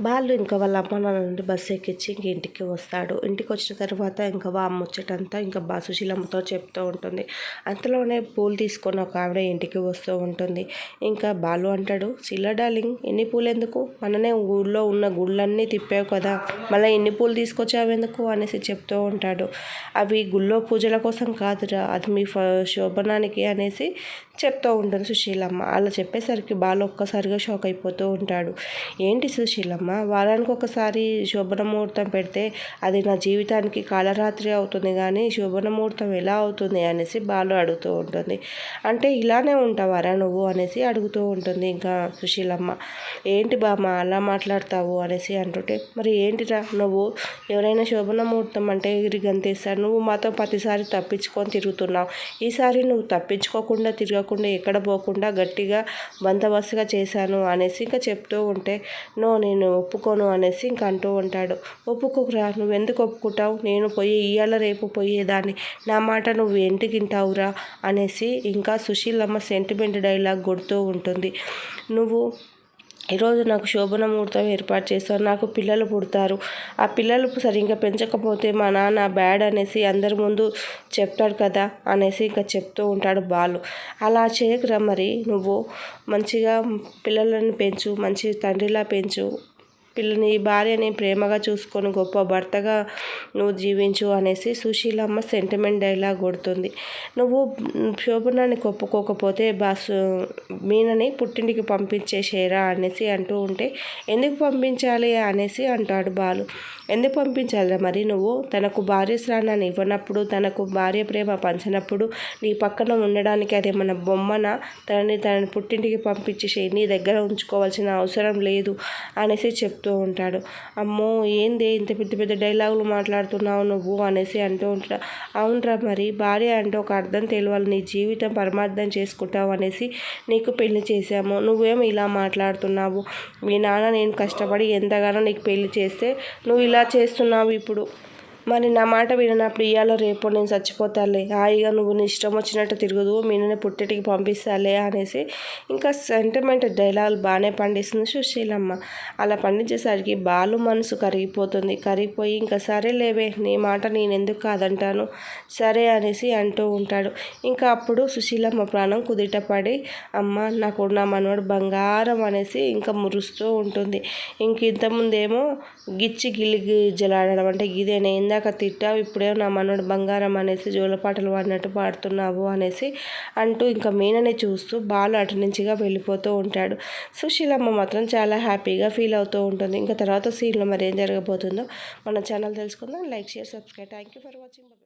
బాలు ఇంకా వాళ్ళ అమ్మ నాన్న నుండి బస్సు ఎక్కించి ఇంక ఇంటికి వస్తాడు. ఇంటికి వచ్చిన తర్వాత ఇంకా వా ముచ్చటంతా ఇంకా బా సుశీలమ్మతో చెప్తూ ఉంటుంది. అంతలోనే పూలు తీసుకొని ఒక ఆవిడ ఇంటికి వస్తూ ఉంటుంది. ఇంకా బాలు అంటాడు శిల డార్లింగ్ ఎన్ని పూలు ఎందుకు మననే ఊళ్ళో ఉన్న గుళ్ళన్నీ తిప్పావు కదా. మళ్ళీ ఎన్ని పూలు తీసుకొచ్చావు ఎందుకు? అనేసి చెప్తూ ఉంటాడు. అవి గుళ్ళో పూజల కోసం కాదురా అది మీ శోభనానికి అనేసి చెప్తూ ఉంటుంది సుశీలమ్మ. అలా చెప్పేసరికి బాలు ఒక్కసారిగా షాక్ అయిపోతూ ఉంటాడు. ఏంటి సుశీలమ్మ? వారానికి ఒకసారి శోభన ముహూర్తం పెడితే అది నా జీవితానికి కాలరాత్రి అవుతుంది కానీ శోభన ముహూర్తం ఎలా అవుతుంది అనేసి బాలు అడుగుతూ ఉంటుంది. అంటే ఇలానే ఉంటావారా నువ్వు అనేసి అడుగుతూ ఉంటుంది ఇంకా సుశీలమ్మ. ఏంటి బామ్మ అలా మాట్లాడతావు అనేసి అంటుంటే మరి ఏంటిరా నువ్వు? ఎవరైనా శోభన ముహూర్తం అంటే గంతేస్తారు నువ్వు మాతో ప్రతిసారి తప్పించుకొని తిరుగుతున్నావు. ఈసారి నువ్వు తప్పించుకోకుండా తిరగకుండా ఎక్కడ పోకుండా గట్టిగా బందోబస్తుగా చేశాను అనేసి ఇంకా చెప్తూ ఉంటే నో నేను ఒప్పుకోను అనేసి ఇంక అంటూ ఉంటాడు. ఒప్పుకోకురా నువ్వు ఎందుకు ఒప్పుకుంటావు? నేను పోయి ఇయ్యాల రేపు పోయేదాన్ని. నా మాట నువ్వు ఎంటికింటావురా అనేసి ఇంకా సుశీలమ్మ సెంటిమెంట్ డైలాగ్ కొడుతూ ఉంటుంది. నువ్వు ఈరోజు నాకు శోభన ముహూర్తం ఏర్పాటు చేస్తారు నాకు పిల్లలు పుడతారు. ఆ పిల్లలు సరిగ్గా పెంచకపోతే మా నాన్న బ్యాడ్ అనేసి అందరి ముందు చెప్తాడు కదా? అనేసి ఇంకా చెప్తూ ఉంటాడు బాలు. అలా చేయకురా మరి. నువ్వు మంచిగా పిల్లలను పెంచు మంచి తండ్రిలా పెంచు పిల్లని భార్యని ప్రేమగా చూసుకొని గొప్ప భర్తగా నువ్వు జీవించు అనేసి సుశీలమ్మ సెంటిమెంట్ డైలాగ్ కొడుతుంది. నువ్వు శోభనాన్ని ఒప్పుకోకపోతే బాసు మీనని పుట్టింటికి పంపించేసేరా అనేసి అంటూ ఉంటే ఎందుకు పంపించాలి అనేసి అంటాడు బాలు. ఎందుకు పంపించాలిరా మరి నువ్వు? తనకు భార్య స్నానాన్ని ఇవ్వనప్పుడు తనకు భార్య ప్రేమ పంచినప్పుడు నీ పక్కన ఉండడానికి అది మన బొమ్మన? తనని తనని పుట్టింటికి పంపించేసి నీ దగ్గర ఉంచుకోవాల్సిన అవసరం లేదు అనేసి చెప్తూ చెప్తూ ఉంటాడు. అమ్మో ఏంది ఇంత పెద్ద పెద్ద డైలాగులు మాట్లాడుతున్నావు నువ్వు అనేసి అంటూ ఉంటాడు. అవునరా మరి భార్య అంటే ఒక అర్థం తెలియాలి. నీ జీవితం పరమార్థం చేసుకుంటావు అనేసి నీకు పెళ్ళి చేశాము. నువ్వేం ఇలా మాట్లాడుతున్నావు. మీ నాన్న నేను కష్టపడి ఎంతగానో నీకు పెళ్ళి చేస్తే నువ్వు ఇలా చేస్తున్నావు ఇప్పుడు. మరి నా మాట వినప్పుడు ఇవాళ రేపు నేను చచ్చిపోతాలే. హాయిగా నువ్వు నీ ఇష్టం వచ్చినట్టు తిరుగుదు మీనని పుట్టిటికి పంపిస్తాలే అనేసి ఇంకా సెంటిమెంట్ డైలాగులు బాగానే పండిస్తుంది సుశీలమ్మ. అలా పండించేసరికి బాలు మనసు కరిగిపోతుంది. కరిగిపోయి ఇంకా సరే లేవే నీ మాట నేను ఎందుకు కాదంటాను? సరే అనేసి అంటూ ఉంటాడు. ఇంకా అప్పుడు సుశీలమ్మ ప్రాణం కుదిటపడి అమ్మ నాకు నా మనవాడు బంగారం అనేసి ఇంకా మురుస్తూ ఉంటుంది. ఇంక ఇంతకుముందేమో గిచ్చి గిల్లి గిజ్జలాడడం అంటే ఇదేనే? ఇందాక తిట్టావు ఇప్పుడే నా మనోడు బంగారం అనేసి జోలపాటలు పాడినట్టు పాడుతున్నావు అనేసి అంటూ ఇంకా మీనని చూస్తూ బాలు అటు నుంచిగా వెళ్ళిపోతూ ఉంటాడు. సుశీలమ్మ మాత్రం చాలా హ్యాపీగా ఫీల్ అవుతూ ఉంటుంది. ఇంకా తర్వాత సీన్లో మరి ఏం జరగబోతుందో మన ఛానల్ తెలుసుకుందాం. Like share subscribe. Thank you for watching.